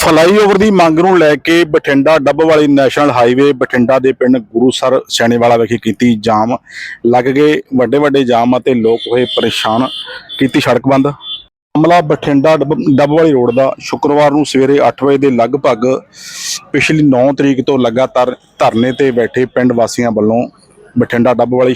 Flyover ਦੀ ਮੰਗ ਨੂੰ ਲੈ ਕੇ ਬਠਿੰਡਾ ਡੱਬ ਵਾਲੀ ਨੈਸ਼ਨਲ ਹਾਈਵੇ ਬਠਿੰਡਾ ਦੇ ਪਿੰਡ ਗੁਰੂਸਰ ਸੈਣੇਵਾਲਾ ਵਿਖੇ ਕੀਤੀ ਜਾਮ। ਲੱਗ ਗਏ ਵੱਡੇ ਵੱਡੇ ਜਾਮ ਅਤੇ ਲੋਕ ਹੋਏ ਪਰੇਸ਼ਾਨ। ਕੀਤੀ ਸੜਕ ਬੰਦ। ਮਾਮਲਾ ਬਠਿੰਡਾ ਡੱਬ ਡੱਬ ਵਾਲੀ ਰੋਡ ਦਾ ਸ਼ੁੱਕਰਵਾਰ ਨੂੰ ਸਵੇਰੇ 8 ਵਜੇ ਦੇ ਲਗਭਗ ਪਿਛਲੀ 9 ਤਰੀਕ ਤੋਂ ਲਗਾਤਾਰ ਧਰਨੇ ਤੇ ਬੈਠੇ ਪਿੰਡ ਵਾਸੀਆਂ ਵੱਲੋਂ ਬਠਿੰਡਾ ਡੱਬ ਵਾਲੀ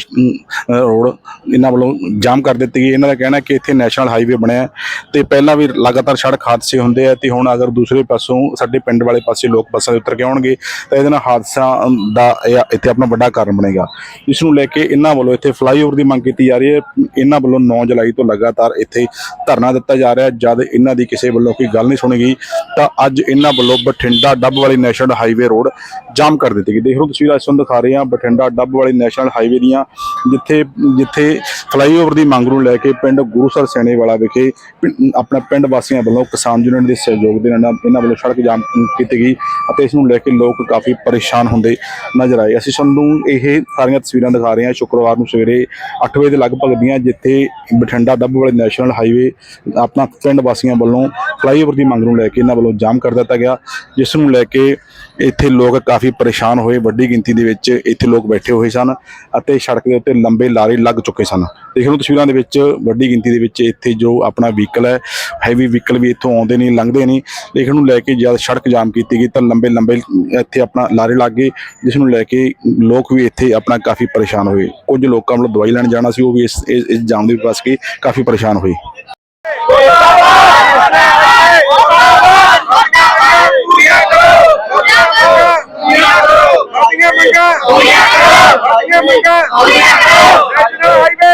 ਰੋਡ ਇਹਨਾਂ ਵੱਲੋਂ ਜਾਮ ਕਰ ਦਿੱਤੀ ਗਈ। ਇਹਨਾਂ ਦਾ ਕਹਿਣਾ ਕਿ ਇੱਥੇ ਨੈਸ਼ਨਲ ਹਾਈਵੇ ਬਣਿਆ ਹੈ ਤੇ ਪਹਿਲਾਂ ਵੀ ਲਗਾਤਾਰ ਸੜਕ ਹਾਦਸੇ ਹੁੰਦੇ ਆ ਤੇ ਹੁਣ ਅਗਰ ਦੂਸਰੇ ਪਾਸੋਂ ਸਾਡੇ ਪਿੰਡ ਵਾਲੇ ਪਾਸੇ ਲੋਕ ਬੱਸਾਂ ਦੇ ਉੱਤਰ ਕੇ ਆਉਣਗੇ, ਤਾਂ ਇਹਦੇ ਨਾਲ ਹਾਦਸਾ ਦਾ ਇਹ ਇੱਥੇ ਆਪਣਾ ਵੱਡਾ ਕਾਰਨ ਬਣੇਗਾ। ਇਸ ਨੂੰ ਲੈ ਕੇ ਇਹਨਾਂ ਵੱਲੋਂ ਇੱਥੇ ਫਲਾਈਓਵਰ ਦੀ ਮੰਗ ਕੀਤੀ ਜਾ ਰਹੀ ਹੈ। ਇਹਨਾਂ ਵੱਲੋਂ 9 ਜੁਲਾਈ ਤੋਂ ਲਗਾਤਾਰ ਇੱਥੇ ਧਰਨਾ ਦਿੱਤਾ ਜਾ ਰਿਹਾ ਜਦ ਇਹਨਾਂ ਦੀ ਕਿਸੇ ਵੱਲੋਂ ਕੋਈ ਗੱਲ ਨਹੀਂ ਸੁਣੀ ਗਈ, ਤਾਂ ਅੱਜ ਇਹਨਾਂ ਵੱਲੋਂ ਬਠਿੰਡਾ ਡੱਬ ਵਾਲੀ ਨੈਸ਼ਨਲ ਹਾਈਵੇ ਰੋਡ ਜਾਮ ਕਰ ਦਿੱਤੀ ਗਈ। ਦੇਖ ਲਓ ਤਸਵੀਰਾਂ, ਇਸ ਨੂੰ ਦਿਖਾ ਰਹੇ ਹਾਂ ਬਠਿੰਡਾ ਡੱਬ ਵਾਲੀ ਨੈਸ਼ਨਲ ਹਾਈਵੇ ਦੀਆਂ, ਜਿੱਥੇ ਜਿੱਥੇ ਫਲਾਈਓਵਰ ਦੀ ਮੰਗ ਨੂੰ ਲੈ ਕੇ ਪਿੰਡ ਗੁਰੂਸਰ ਸੈਣੇ ਵਾਲਾ ਵਿਖੇ ਪਿੰ- ਆਪਣਾ ਪਿੰਡ ਵਾਸੀਆਂ ਵੱਲੋਂ ਕਿਸਾਨ ਯੂਨੀਅਨ ਦੇ ਸਹਿਯੋਗ ਦੇ ਨਾਲ ਇਹਨਾਂ ਵੱਲੋਂ ਸੜਕ ਜਾਮ ਕੀਤੀ ਗਈ ਅਤੇ ਇਸ ਨੂੰ ਲੈ ਕੇ ਲੋਕ ਕਾਫੀ ਪਰੇਸ਼ਾਨ ਹੁੰਦੇ ਨਜ਼ਰ ਆਏ। ਅਸੀਂ ਤੁਹਾਨੂੰ ਇਹ ਸਾਰੀਆਂ ਤਸਵੀਰਾਂ ਦਿਖਾ ਰਹੇ ਹਾਂ। ਸ਼ੁੱਕਰਵਾਰ ਨੂੰ ਸਵੇਰੇ 8 ਵਜੇ ਦੇ ਲਗਭਗ ਦੀਆਂ ਜਿੱਥੇ ਬਠਿੰਡਾ ਡੱਬ ਵਾਲੇ ਨੈਸ਼ਨਲ ਹਾਈਵੇ, ਆਪਣਾ ਪਿੰਡ ਵਾਸੀਆਂ ਵੱਲੋਂ ਫਲਾਈਓਵਰ ਦੀ ਮੰਗ ਨੂੰ ਲੈ ਕੇ ਇਹਨਾਂ ਵੱਲੋਂ ਜਾਮ ਕਰ ਦਿੱਤਾ ਗਿਆ, ਜਿਸ ਨੂੰ ਲੈ ਕੇ ਇੱਥੇ ਲੋਕ ਕਾਫੀ ਪਰੇਸ਼ਾਨ ਹੋਏ, ਵੱਡੀ ਗਿਣਤੀ ਦੇ ਵਿੱਚ ਇੱਥੇ ਲੋਕ ਬੈਠੇ ਹੋਏ ਸਨ ਅਤੇ ਸੜਕ ਦੇ ਉੱਤੇ ਲੰਬੇ ਲਾਰੇ ਲੱਗ ਚੁੱਕੇ ਸਨ। ਦੇਖ ਲਓ ਤਸਵੀਰਾਂ ਦੇ ਵਿੱਚ ਵੱਡੀ ਗਿਣਤੀ ਦੇ ਵਿੱਚ ਇੱਥੇ ਜੋ ਆਪਣਾ ਵਹੀਕਲ ਹੈ ਹੈਵੀ ਵਹੀਕਲ ਵੀ ਇੱਥੋਂ ਆਉਂਦੇ ਨਹੀਂ, ਲੰਘਦੇ ਨਹੀਂ। ਲੇਕਿਨ ਨੂੰ ਲੈ ਕੇ ਜਦ ਸੜਕ ਜਾਮ ਕੀਤੀ ਗਈ ਤਾਂ ਲੰਬੇ ਲੰਬੇ ਇੱਥੇ ਆਪਣਾ ਲਾਰੇ ਲੱਗ ਗਏ, ਜਿਸ ਨੂੰ ਲੈ ਕੇ ਲੋਕ ਵੀ ਇੱਥੇ ਆਪਣਾ ਕਾਫੀ ਪਰੇਸ਼ਾਨ ਹੋਏ। ਕੁਝ ਲੋਕਾਂ ਵੱਲੋਂ ਦਵਾਈ ਲੈਣ ਜਾਣਾ ਸੀ, ਉਹ ਵੀ ਇਸ ਇਸ ਇਸ ਜਾਮ ਦੇ ਫਸ ਕੇ ਕਾਫੀ ਪਰੇਸ਼ਾਨ ਹੋਏ। ਸਾਡੀਆਂ ਮੰਗਾਂ ਸਾਡੀਆਂ ਮੰਗਾਂ ਨੈਸ਼ਨਲ ਹਾਈਵੇ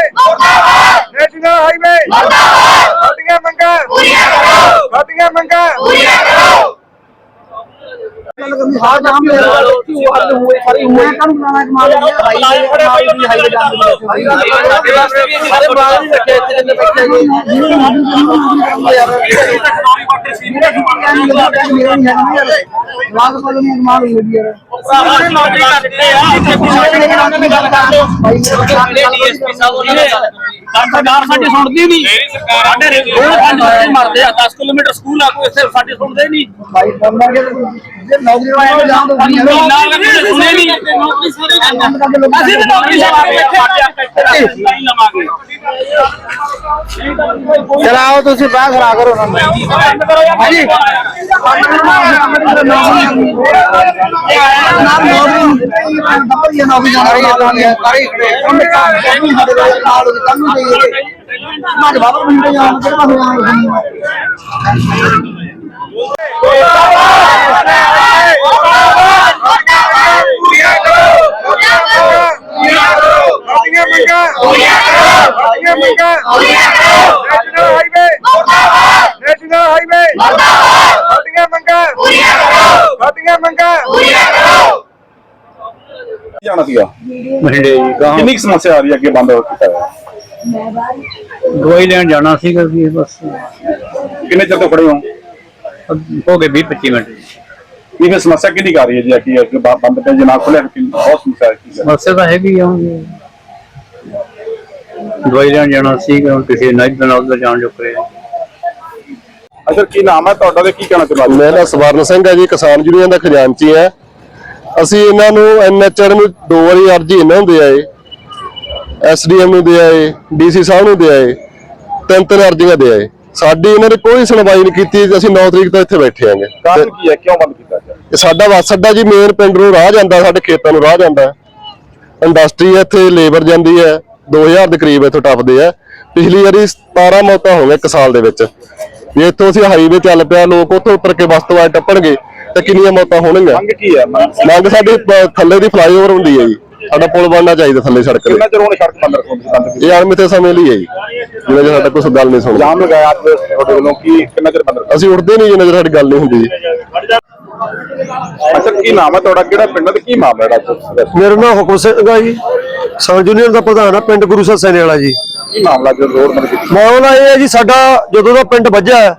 ਨੈਸ਼ਨਲ ਹਾਈਵੇ ਸਾਡੀਆਂ ਮੰਗਾਂ ਸਾਡੀਆਂ ਮੰਗਾਂ ਹਾਂ ਜਾਮ ਲੈ ਲਓ ਕਿ ਉਹ ਹੱਲ ਹੋਏ ਸਾਰੀ ਹੋਏ ਮੈਂ ਕੰਮ ਕਰਾਣਾ ਕਮਾਲ ਹਾਈਵੇ ਹਾਈਵੇ ਹਾਈਵੇ ਜਾਮ ਸਾਡੇ ਵਾਸਤੇ ਵੀ ਸਾਰੇ ਬਾਹਰ ਹੀ ਰੱਖੇ ਇੱਥੇ ਜਿੰਨੇ ਬੈਠੇ ਜੀ ਯਾਰ ਮੇਰੇ ਛੁੱਟੀਆਂ ਨਹੀਂ ਲੱਗਦਾ ਮੇਰਾ ਨਹੀਂ ਹੈ ਯਾਰ ਲਾਗ ਪਾਲੋ ਨੂੰ ਕਮਾਲ ਹੋਈ ਜੀ ਯਾਰ ਸਾਰੇ ਨੌਕਰੀ ਕਰਦੇ ਆ ਇੱਥੇ ਪਿਛਲੇ ਉਹਨਾਂ ਨੇ ਗੱਲ ਕਰ ਲਓ ਸਾਡੇ ਡੀਐਸਪੀ ਸਾਹਿਬ ਉਹਨਾਂ ਨੇ ਸਰਕਾਰ ਸਾਡੀ ਸੁਣਦੀ ਨਹੀਂ। ਸਾਡੇ ਰੋਡ ਪੰਜ ਮਰਦੇ ਆ 10 ਕਿਲੋਮੀਟਰ ਸਕੂਲ ਆ ਕੋਈ ਇੱਥੇ ਸਾਡੀ ਸੁਣਦੇ ਨਹੀਂ। ਭਾਈ ਬੰਦਾ ਕੇ ਜੇ ਨੌਕਰੀ ਵਾਲੇ ਜਾਮ ਤੋਂ ਨਾ ਸੁਣੇ ਨਹੀਂ ਨੌਕਰੀ ਸਾਰੇ ਜਾਂਦੇ ਅਸੀਂ ਵੀ ਨੌਕਰੀ ਇੱਥੇ ਨਹੀਂ ਲਵਾਂਗੇ ਚਲਾਓ ਤੁਸੀਂ ਬਾਹਰ ਖੜਾ ਕਰੋ ਨਾ ਹਾਂਜੀ ਨਾਮ ਨੌਕਰੀ ਬੱਪਰ ਇਹ ਨੌਕਰੀ ਜਾਣਾ ਹੈ ਸਾਰੀ ਉਹਨੇ ਕੰਮ ਕਰਨੀ ਸਾਡੇ ਨਾਲ ਕੰਮ ਚਾਹੀਏ ਮੈਂ ਬਾਬਾ ਮੁੰਡੇ ਜਾਣ ਕਿਹੜਾ ਹੋਇਆ ਸਾਡੀਆਂ ਮੰਗਾਂ ਸਾਡੀਆਂ ਮੰਗਾਂ ਨੈਸ਼ਨਲ ਹਾਈਵੇ ਨੈਸ਼ਨਲ ਹਾਈਵੇ ਸਾਡੀਆਂ ਮੰਗਾਂ। ਸਾਡੀਆਂ ਮੰਗਾਂ। ਜਾਣਾ ਸੀਗਾ? ਬਠਿੰਡੇ ਜੀ ਕਿੰਨੀ ਕੁ ਸਮੱਸਿਆ ਆ ਰਹੀ ਹੈ ਅੱਗੇ ਬੰਦ ਕੀਤਾ ਹੋਇਆ ਦਵਾਈ ਲੈਣ ਜਾਣਾ ਸੀਗਾ ਵੀ ਬਸ। ਕਿੰਨੇ ਚਿਰ ਤੋਂ ਖੜੇ ਹੋ? ਹੋ ਗਏ 20 25 ਮਿੰਟ। ਇਹ ਸਮੱਸਿਆ ਕਿੰਨੀ ਕੁ ਆ ਰਹੀ ਹੈ ਜੀ ਬਾ- ਬੰਦ ਪੈ ਜੇ ਨਾ ਖੁੱਲੇ ਬਹੁਤ ਸਮੱਸਿਆ ਹੈ ਕੀ ਹੈ ਮਸਲੇ ਤਾਂ ਹੈਗੀ ਆ ਦਵਾਈ ਲੈਣ ਜਾਣਾ ਸੀਗਾ ਹੁਣ ਕਿਸੇ ਨਾਈਟ ਨਾਲ ਉਧਰ ਜਾਣ ਜੋ ਕਰੇ ਅਸਰ ਕੀ ਨਾਮ ਹੈ ਤੁਹਾਡਾ ਤੇ ਕੀ ਕਹਿਣਾ ਚਾਹੁੰਦੇ ਮੇਰਾ ਨਾਮ ਸਵਰਨ ਸਿੰਘ ਹੈ ਜੀ ਕਿਸਾਨ ਯੂਨੀਅਨ ਦਾ ਖਜ਼ਾਨਚੀ ਹੈ। ਅਸੀਂ ਇਹਨਾਂ ਨੂੰ ਐਨਐਚਆਰ ਨੂੰ ਦੋ ਵਾਰੀ ਅਰਜੀ ਇਹਨਾਂ ਨੂੰ ਦੇ ਆਏ। ਐਸਡੀਐਮ ਨੂੰ ਦੇ ਆਏ ਡੀਸੀ ਸਾਹਿਬ ਨੂੰ ਦੇ ਆਏ ਤਿੰਨ ਤਿੰਨ ਅਰਜ਼ੀਆਂ ਦੇ ਆਏ। ਸਾਡੀ ਇਹਨਾਂ ਨੇ ਕੋਈ ਸੁਣਵਾਈ ਨਹੀਂ ਕੀਤੀ ਅਸੀਂ 9 ਤਰੀਕ ਤੋਂ ਇੱਥੇ ਬੈਠੇ ਆਂਗੇ ਕਾਰਨ ਕੀ ਹੈ? ਕਿਉਂ ਬੰਦ ਕੀਤਾ ਗਿਆ? ਇਹ ਸਾਡਾ ਬੱਸ ਅੱਡਾ ਜੀ ਮੇਨ ਪਿੰਡ ਨੂੰ ਰਾਹ ਜਾਂਦਾ ਸਾਡੇ ਖੇਤਾਂ ਨੂੰ ਰਾਹ ਜਾਂਦਾ। ਇੰਡਸਟਰੀ ਇੱਥੇ ਲੇਬਰ ਜਾਂਦੀ ਹੈ। 2000 ਦੇ ਕਰੀਬ ਇੱਥੋਂ ਟੱਪਦੇ ਆ। ਪਿਛਲੀ ਵਾਰੀ 17 ਮੌਤਾਂ ਹੋ ਗਈਆਂ ਇੱਕ ਸਾਲ ਦੇ ਵਿੱਚ। ਜੇ ਇੱਥੋਂ ਅਸੀਂ ਹਾਈਵੇ ਚੱਲ ਪਿਆ ਲੋਕ ਉੱਥੋਂ ਉੱਤਰ ਕੇ ਬੱਸ ਤੋਂ ਆ ਟੱਪਣਗੇ ਤੇ ਕਿੰਨੀਆਂ ਮੌਤਾਂ ਹੋਣਗੀਆਂ? ਮੰਗ ਕੀ ਹੈ ਮੰਗ- ਸਾਡੀ ਥੱਲੇ ਦੀ ਫਲਾਈਓਵਰ ਹੁੰਦੀ ਹੈ ਜੀ। ਸਾਡਾ ਪੁਲ ਬਣਨਾ ਚਾਹੀਦਾ ਥੱਲੇ ਸੜਕ ਦੇ ਕਿੰਨਾ ਚਿਰ ਉਹਨੇ ਸੜਕ ਬੰਦ ਰੱਖੋ ਬੰਦ ਕੀਤੀ ਇਹ ਅਣਮਿੱਥੇ ਸਮੇਂ ਲਈ ਹੈ ਜੀ। ਜਿੰਨਾ ਚਿਰ ਸਾਡਾ ਕੁਝ ਗੱਲ ਨਹੀਂ ਸੁਣਦਾ। ਜਾਮ ਲਗਾਇਆ ਅੱਜ ਤੁਹਾਡੇ ਵੱਲੋਂ ਕੀ ਕਿੰਨਾ ਚਿਰ ਬੰਦ ਰੱਖੋ ਅਸੀਂ ਉੱਠਦੇ ਨਹੀਂ ਜਿੰਨਾ ਚਿਰ ਸਾਡੀ ਗੱਲ ਨਹੀਂ ਹੁੰਦੀ ਜੀ। ਅੱਛਾ ਕੀ ਨਾਮ ਹੈ ਤੁਹਾਡਾ? ਕਿਹੜਾ ਪਿੰਡ ਹੈ ਤੇ ਕੀ ਮਾਮਲਾ ਹੈ ਮੇਰਾ ਨਾਮ ਹੁਕਮ ਸਿੰਘ ਆ ਜੀ। ਸਾਂ ਯੂਨੀਅਨ ਦਾ ਪ੍ਰਧਾਨ ਆ ਪਿੰਡ ਗੁਰੂ ਸੈਨੇ ਵਾਲਾ ਜੀ। ਕੀ ਮਾਮਲਾ ਜੋ ਰੋਡ ਬੰਦ ਕੀਤੀ ਮਾਮਲਾ ਇਹ ਹੈ ਜੀ ਸਾਡਾ ਜਦੋਂ ਦਾ ਪਿੰਡ ਵੱਜਿਆ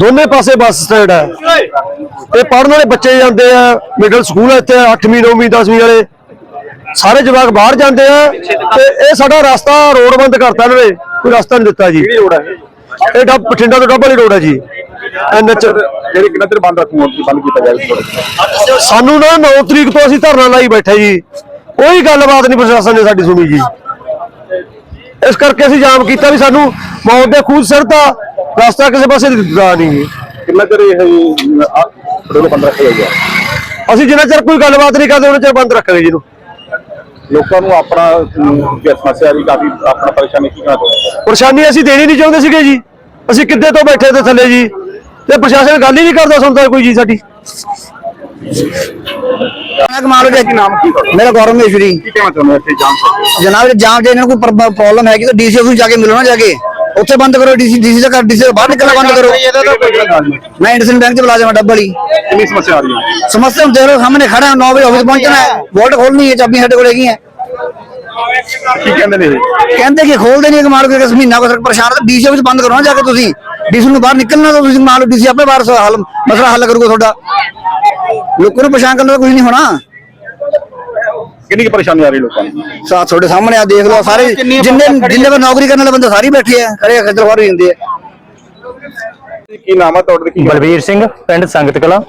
ਦੋਨੇ ਪਾਸੇ ਬੱਸ ਸਟੈਂਡ ਹੈ। ਤੇ ਪੜਨ ਵਾਲੇ ਬੱਚੇ ਜਾਂਦੇ ਆ ਮਿਡਲ ਸਕੂਲ ਹੈ ਇੱਥੇ 8ਵੀਂ 9ਵੀਂ 10ਵੀਂ ਵਾਲੇ। ਸਾਰੇ ਜਵਾਕ ਬਾਹਰ ਜਾਂਦੇ ਆ ਤੇ ਇਹ ਸਾਡਾ ਰਸਤਾ ਰੋਡ ਬੰਦ ਕਰਤਾ ਇਹਨਾਂ ਨੇ ਕੋਈ ਰਸਤਾ ਨਹੀਂ ਦਿੱਤਾ ਜੀ। ਕਿਹੜੀ ਰੋਡ ਹੈ ਇਹ? ਡੱਬ ਬਠਿੰਡਾ ਤੋਂ ਡੱਬ ਵਾਲੀ ਰੋਡ ਹੈ ਜੀ ਐਨਐਚ ਜਿਹੜੇ ਕਿੰਨਾ ਚਿਰ ਬੰਦ ਰੱਖੂ ਬੰਦ ਕੀਤਾ ਜਾਵੇ ਸਾਨੂੰ ਨਾ 9 ਤਰੀਕ ਤੋਂ ਅਸੀਂ ਧਰਨਾ ਲਾਈ ਬੈਠੇ ਜੀ। ਕੋਈ ਗੱਲਬਾਤ ਨਹੀਂ ਪ੍ਰਸ਼ਾਸਨ ਨੇ ਸਾਡੀ ਸੁਣੀ ਜੀ। ਇਸ ਕਰਕੇ ਅਸੀਂ ਜਾਮ ਕੀਤਾ ਵੀ ਸਾਨੂੰ ਮੌਤ ਦੇ ਖੂਜ ਸਿਰਤਾ ਰਸਤਾ ਕਿਸੇ ਪਾਸੇ ਦਿੱਤਾ ਨਹੀਂ ਜੀ। ਕਿੰਨਾ ਚਿਰ ਇਹ ਪਟੋਲੇ ਬੰਦ ਰੱਖਿਆ ਗਿਆ? ਅਸੀਂ ਜਿੰਨਾ ਚਿਰ ਕੋਈ ਗੱਲਬਾਤ ਨਹੀਂ ਕਰਦੇ ਉਹਨਾਂ ਚਿਰ ਬੰਦ ਰੱਖਾਂਗੇ ਜੀ ਲੋਕਾਂ ਨੂੰ ਆਪਣਾ ਜੇ ਸਮੱਸਿਆ ਦੀ ਕਾਫੀ ਆਪਣਾ ਪਰੇਸ਼ਾਨੀ ਕੀ ਚਾਹੁੰਦੇ? ਪਰੇਸ਼ਾਨੀ ਅਸੀਂ ਦੇਣੀ ਨਹੀਂ ਚਾਹੁੰਦੇ ਸੀਗੇ ਜੀ। ਅਸੀਂ ਕਿੱਦੇ ਤੋਂ ਬੈਠੇ ਤੇ ਥੱਲੇ ਜੀ। ਤੇ ਪ੍ਰਸ਼ਾਸਨ ਗੱਲ ਹੀ ਨਹੀਂ ਕਰਦਾ ਸੁਣਦਾ ਕੋਈ ਜੀ ਸਾਡੀ। ਕਮਾਲ ਨਾਮ ਕੀ ਮੇਰਾ ਗੌਰਵ ਮੇਸ਼ਵਰੀ ਕੀ ਕਹਿਣਾ ਚਾਹੁੰਦੇ ਹੋ ਇੱਥੇ ਜਾਮ ਸੇ ਜਨਾਬ ਜੇ ਜਾਮ ਜੇ ਇਹਨਾਂ ਨੂੰ ਕੋਈ ਪ੍ਰੋਬਲਮ ਹੈਗੀ ਤਾਂ ਡੀਸੀ ਨੂੰ ਜਾ ਕੇ ਮਿਲੋ ਨਾ ਜਾ ਕੇ। ਉੱਥੇ ਬੰਦ ਕਰੋ ਡੀਸੀ ਡੀਸੀ ਦਾ ਕਰ ਡੀਸੀ ਤੋਂ ਬਾਹਰ ਨਿਕਲਣਾ ਬੰਦ ਕਰੋ। ਮੈਂ ਇੰਡਸਟਰੀ ਬੈਂਕ 'ਚ ਮੁਲਾਜ਼ਮ ਹਾਂ ਡੱਬ ਵਾਲੀ। ਕਿੰਨੀ ਸਮੱਸਿਆ ਆ ਰਹੀ ਹੈ ਸਮੱਸਿਆ ਹੁਣ ਦੇਖ ਲਓ ਸਾਹਮਣੇ ਖੜਾ 9 ਵਜੇ ਆਫਿਸ ਪਹੁੰਚਣਾ ਹੈ। ਵੋਟ ਖੋਲਣੀ ਹੈ ਚਾਬੀ ਸਾਡੇ ਕੋਲ ਹੈਗੀਆਂ। ਕੀ ਕਹਿੰਦੇ ਨੇ ਇਹ? ਕਹਿੰਦੇ ਕਿ ਖੋਲਦੇ ਨਹੀਂ ਕਮਾਲ ਕਰਕੇ ਮਹੀਨਾ ਕੋ ਪਰੇਸ਼ਾਨ ਹੈ ਡੀਸੀ ਵਿੱਚ ਬੰਦ ਕਰੋ ਨਾ ਜਾ ਕੇ ਤੁਸੀਂ। ਡੀਸੀ ਨੂੰ ਬਾਹਰ ਨਿਕਲਣਾ ਤਾਂ ਤੁਸੀਂ ਡੀਸੀ ਆਪੇ ਬਾਹਰ ਹੱਲ ਮਸਲਾ ਹੱਲ ਕਰੂਗਾ ਤੁਹਾਡਾ। ਲੋਕਾਂ ਨੂੰ ਪਰੇਸ਼ਾਨ ਕਰਨ ਦਾ ਕੁਝ ਨਹੀਂ ਹੋਣਾ। ਕਿੰਨੀ ਕੁ ਪਰੇਸ਼ਾਨੀ ਆ ਰਹੀ ਲੋਕਾਂ ਨੂੰ? ਸਾਥ ਤੁਹਾਡੇ ਸਾਹਮਣੇ ਆ ਦੇਖ ਲਓ ਸਾਰੇ ਜਿੰਨੇ ਜਿੰਨੇ ਕੋ ਨੌਕਰੀ ਕਰਨ ਵਾਲੇ ਬੰਦੇ ਸਾਰੇ ਬੈਠੇ ਆ ਖੜੇ ਖੱਜਲ ਖੁਆਰ ਹੋਈ ਜਾਂਦੇ ਆ। ਕੀ ਨਾਮ ਹੈ ਤੁਹਾਡੇ ਕੀ ਬਲਵੀਰ ਸਿੰਘ ਪਿੰਡ ਸੰਗਤ ਕਲਾਂ।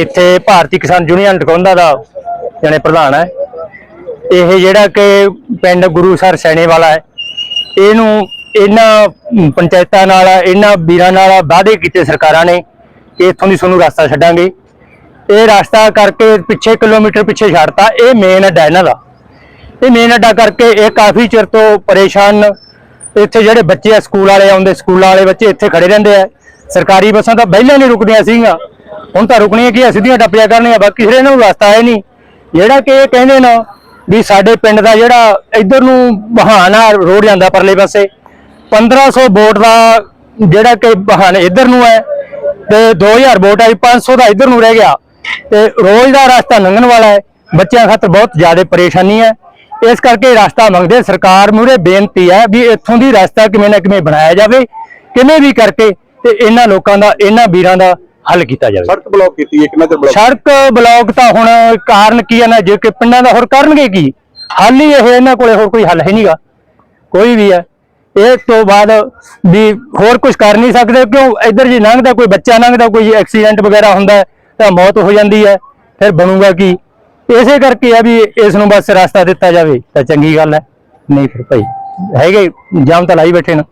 ਇੱਥੇ ਭਾਰਤੀ ਕਿਸਾਨ ਯੂਨੀਅਨ ਟਕੌਂਦਾ ਦਾ ਜਣੇ ਪ੍ਰਧਾਨ ਹੈ। ਇਹ ਜਿਹੜਾ ਕਿ ਪਿੰਡ ਗੁਰੂਸਰ ਸੈਣੇ ਵਾਲਾ ਹੈ। ਇਹਨੂੰ ਇਹਨਾਂ ਪੰਚਾਇਤਾਂ ਨਾਲ ਇਹਨਾਂ ਵੀਰਾਂ ਨਾਲ ਵਾਅਦੇ ਕੀਤੇ ਸਰਕਾਰਾਂ ਨੇ। ਕਿ ਇੱਥੋਂ ਦੀ ਤੁਹਾਨੂੰ ਰਸਤਾ ਛੱਡਾਂਗੇ। ਇਹ ਰਸਤਾ ਕਰਕੇ ਪਿੱਛੇ ਕਿਲੋਮੀਟਰ ਪਿੱਛੇ ਛੱਡਤਾ, ਇਹ ਮੇਨ ਅੱਡਾ ਇਹਨਾਂ ਦਾ। ਇਹ ਮੇਨ ਅੱਡਾ ਕਰਕੇ ਇਹ ਕਾਫੀ ਚਿਰ ਤੋਂ ਪਰੇਸ਼ਾਨ ਇੱਥੇ ਜਿਹੜੇ ਬੱਚੇ ਆ, ਸਕੂਲ ਵਾਲੇ ਆਉਂਦੇ, ਸਕੂਲਾਂ ਵਾਲੇ ਬੱਚੇ ਇੱਥੇ ਖੜੇ ਰਹਿੰਦੇ ਆ। ਸਰਕਾਰੀ ਬੱਸਾਂ ਤਾਂ ਪਹਿਲਾਂ ਨਹੀਂ ਰੁਕਦੀਆਂ ਸੀਗੀਆਂ। ਹੁਣ ਤਾਂ ਰੁਕਣੀਆਂ ਕੀ ਸਿੱਧੀਆਂ ਟੱਪੀਆਂ ਕਰਨੀਆਂ, ਬਾਕੀ ਫਿਰ ਇਹਨਾਂ ਨੂੰ ਰਸਤਾ ਹੈ ਨਹੀਂ। ਜਿਹੜਾ ਕਿ ਇਹ ਕਹਿੰਦੇ ਨਾ ਵੀ ਸਾਡੇ ਪਿੰਡ ਦਾ ਜਿਹੜਾ ਇੱਧਰ ਨੂੰ ਬਹਾਨਾ ਰੋਡ ਜਾਂਦਾ ਪਰਲੇ ਪਾਸੇ 1500 ਵੋਟ ਦਾ ਜਿਹੜਾ ਕਿ ਬਹਾਨੇ ਇੱਧਰ ਨੂੰ ਹੈ, ਤੇ 2000 ਵੋਟ ਆਈ 500 ਦਾ ਇੱਧਰ ਨੂੰ ਰਹਿ ਗਿਆ। ਤੇ ਰੋਜ਼ ਦਾ ਰਸਤਾ ਲੰਘਣ ਵਾਲਾ ਹੈ। ਬੱਚਿਆਂ ਖਾਤਰ ਬਹੁਤ ਜ਼ਿਆਦਾ ਪਰੇਸ਼ਾਨੀ ਹੈ। ਇਸ ਕਰਕੇ ਰਸਤਾ ਮੰਗਦੇ ਸਰਕਾਰ ਮੂਰੇ ਬੇਨਤੀ ਹੈ ਵੀ ਇੱਥੋਂ ਦੀ ਰਸਤਾ ਕਿਵੇਂ ਨਾ ਕਿਵੇਂ ਬਣਾਇਆ ਜਾਵੇ ਕਿਵੇਂ ਵੀ ਕਰਕੇ ਤੇ ਇਹਨਾਂ ਲੋਕਾਂ ਦਾ ਇਹਨਾਂ ਵੀਰਾਂ ਦਾ ਹੱਲ ਕੀਤਾ ਜਾਵੇ। ਸੜਕ ਬਲੌਕ ਕੀਤੀ ਹੈ ਕਿੰਨਾ ਚਿਰ ਬਲੌਕ? ਸੜਕ ਬਲੌਕ ਤਾਂ ਹੁਣ ਕਾਰਨ ਕੀ ਹੈ ਨਾ ਜੇ ਕਿ ਪਿੰਡਾਂ ਦਾ ਹੋਰ ਕਰਨਗੇ ਕੀ ਹੱਲ ਹੀ ਇਹ ਇਹਨਾਂ ਕੋਲੇ ਹੋਰ ਕੋਈ ਹੱਲ ਹੈ ਨਹੀਂਗਾ। ਕੋਈ ਵੀ ਹੈ। ਇਹ ਤੋਂ ਬਾਅਦ ਵੀ ਹੋਰ ਕੁਝ ਕਰ ਨਹੀਂ ਸਕਦੇ ਕਿਉਂ? ਇੱਧਰ ਜੇ ਲੰਘਦਾ ਕੋਈ ਬੱਚਾ ਲੰਘਦਾ ਕੋਈ ਐਕਸੀਡੈਂਟ ਵਗੈਰਾ ਹੁੰਦਾ ਤਾਂ ਮੌਤ ਹੋ ਜਾਂਦੀ ਹੈ, ਫਿਰ ਬਣੂਗਾ ਕੀ? ਇਸੇ ਕਰਕੇ ਆ ਵੀ ਇਸ ਨੂੰ ਬਸ ਰਸਤਾ ਦਿੱਤਾ ਜਾਵੇ, ਤਾਂ ਚੰਗੀ ਗੱਲ ਹੈ। ਨਹੀਂ ਫਿਰ ਭਾਈ, ਹੈਗੇ, ਜਾਮ ਤਾਂ ਲਾਈ ਬੈਠੇ ਨਾ।